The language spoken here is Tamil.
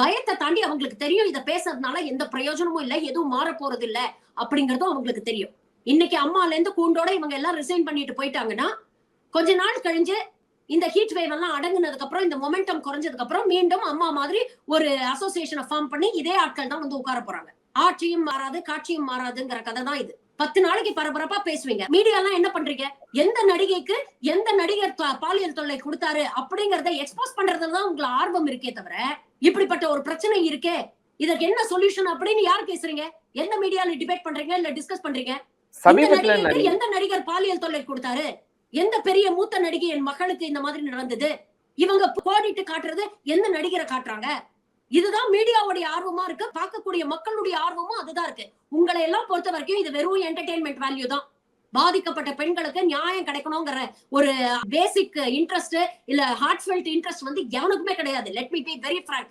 பயத்தை தாண்டி அவங்களுக்கு தெரியும் இதை பேசுறதுனால எந்த பிரயோஜனமும் இல்லை எதுவும் மாற போறது இல்ல அப்படிங்கறதும் அவங்களுக்கு தெரியும். இன்னைக்கு அம்மால இருந்து கூண்டோட இவங்க எல்லாம் ரிசைன் பண்ணிட்டு போயிட்டாங்கன்னா கொஞ்ச நாள் கழிஞ்சு இந்த ஹீட் வேவ் எல்லாம் அடங்குனதுக்கு அப்புறம் இந்த மொமெண்டம் குறைஞ்சதுக்கு அப்புறம் மீண்டும் அம்மா மாதிரி ஒரு அசோசியேஷனை ஃபார்ம் பண்ணி இதே ஆட்கள் தான் வந்து உட்கார போறாங்க. ஆட்சியும் மாறாது காட்சியும் மாறாதுங்கிற கதை தான் இது. பத்து நாளைக்கு பரபரப்பா பேசுவீங்க. மீடியா எல்லாம் என்ன பண்றீங்க? எந்த நடிகைக்கு எந்த நடிகர் பாலியல் தொல்லை கொடுத்தாரு அப்படிங்கறத எக்ஸ்போஸ் பண்றதுல தான் உங்களுக்கு ஆர்வம் இருக்கே தவிர இப்படிப்பட்ட ஒரு பிரச்சனை இருக்கே. இதற்கு என்ன சொல்யூஷன் அப்படின்னு யார் பேசுறீங்க? எந்த மீடியால டிபேட் பண்றீங்க? இல்ல டிஸ்கஸ் பண்றீங்க? எந்த நடிகர் பாலியல் தொல்லை கொடுத்தாரு? எந்த பெரிய மூத்த நடிகை என் மகளுக்கு இந்த மாதிரி நடந்தது? இவங்க கோடிட்டு காட்டுறது எந்த நடிகரை காட்டுறாங்க? இதுதான் மீடியாவுடைய ஆர்வமா இருக்கு. பார்க்கக்கூடிய மக்களுடைய ஆர்வமும் அதுதான் இருக்கு. உங்களை எல்லாம் பொறுத்த வரைக்கும் இது வெறும் என்டர்டெயின்மெண்ட் வேல்யூ தான். பாதிக்கப்பட்ட பெண்களுக்கு நியாயம் கிடைக்கணுங்கிற ஒரு பேசிக் இன்ட்ரெஸ்ட் இல்ல ஹார்ட்ஃபெல்ட் இன்ட்ரெஸ்ட் வந்து எவனுக்குமே கிடையாது. Let me be very frank